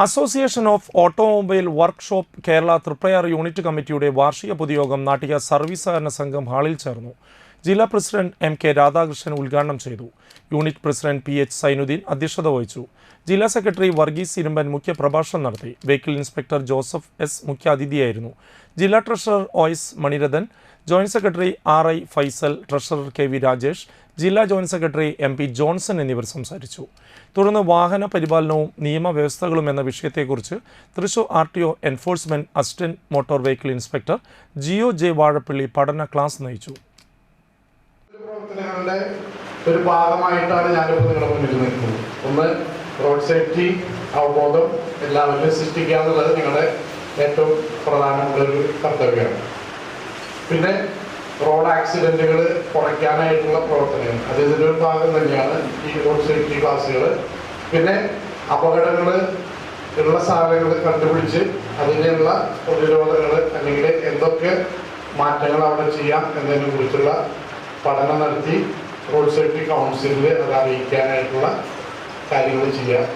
Association of automobile workshop Kerala Triprayar unit കമ്മിറ്റിയുടെ വാർഷിക പൊതുയോഗം നാട്ടിക സർവീസ് സഹകരണ സംഘം ഹാളിൽ ചേർന്നു ജില്ലാ പ്രസിഡന്റ് എം കെ രാധാകൃഷ്ണൻ ഉദ്ഘാടനം ചെയ്തു. Unit president P H Sainudheen അധ്യക്ഷത വഹിച്ചു. ജില്ലാ സെക്രട്ടറി വർഗീസ് ഇരുമ്പൻ മുഖ്യപ്രഭാഷണം നടത്തി. വെഹിക്കിൾ ഇൻസ്പെക്ടർ ജോസഫ് എസ് മുഖ്യ അതിഥിയായിരുന്നു ജില്ലാ treasurer O S Manirathan joint secretary R I Faisal treasurer K V Rajesh ജില്ലാ joint secretary M P Johnson എന്നിവർ സംസാരിച്ചു. തുടർന്ന് വാഹന പരിപാലനവും നിയമവ്യവസ്ഥകളും എന്ന വിഷയത്തെക്കുറിച്ച് Thrissur R T O enforcement assistant motor vehicle inspector Jio J Vazhappally പഠന ക്ലാസ് നയിച്ചു. പ്രവർത്തനങ്ങളുടെ ഒരു ഭാഗമായിട്ടാണ് ഞാനിപ്പോൾ നിങ്ങളുടെ മുന്നിൽ നിൽക്കുന്നത്. ഒന്ന് റോഡ് സേഫ്റ്റി അവബോധം എല്ലാവരിലും സൃഷ്ടിക്കുക എന്നുള്ളത് നിങ്ങളുടെ ഏറ്റവും പ്രധാനമുള്ള ഒരു കർത്തവ്യമാണ്. പിന്നെ റോഡ് ആക്സിഡന്റുകൾ കുറയ്ക്കാനായിട്ടുള്ള പ്രവർത്തനങ്ങൾ. അത് ഇതിന്റെ ഒരു ഭാഗം തന്നെയാണ് ഈ റോഡ് സേഫ്റ്റി ക്ലാസ്സുകൾ പിന്നെ അപകടങ്ങൾ ഉള്ള സാധനങ്ങൾ കണ്ടുപിടിച്ച് അതിനുള്ള പ്രതിരോധങ്ങൾ അല്ലെങ്കിൽ എന്തൊക്കെ മാറ്റങ്ങൾ അവിടെ ചെയ്യാം എന്നതിനെ കുറിച്ചുള്ള പഠനം നടത്തി റോഡ് സേഫ്റ്റി കൗൺസിലിൽ അത് അറിയിക്കാനായിട്ടുള്ള കാര്യങ്ങൾ ചെയ്യാം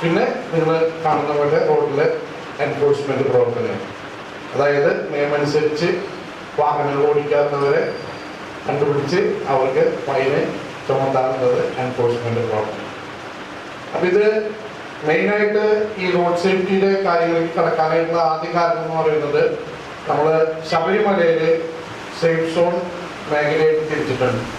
പിന്നെ നിങ്ങൾ കാണുന്ന പോലെ റോഡിലെ എൻഫോഴ്സ്മെന്റ് പ്രവർത്തനം അതായത് നിയമമനുസരിച്ച് വാഹനങ്ങൾ ഓടിക്കാത്തവരെ കണ്ടുപിടിച്ച് അവർക്ക് ഫൈന് ചുമത്താവുന്നത് എൻഫോഴ്സ്മെന്റ് പ്രവർത്തനം അപ്പൊ ഇത് മെയിനായിട്ട് ഈ റോഡ് സേഫ്റ്റിയുടെ കാര്യങ്ങളിൽ കടക്കാനായിട്ടുള്ള ആദ്യ കാരണം എന്ന് പറയുന്നത് നമ്മൾ ശബരിമലയിൽ സേഫ് സോൺ മേഖലയായിട്ട് തിരിച്ചിട്ടുണ്ട്.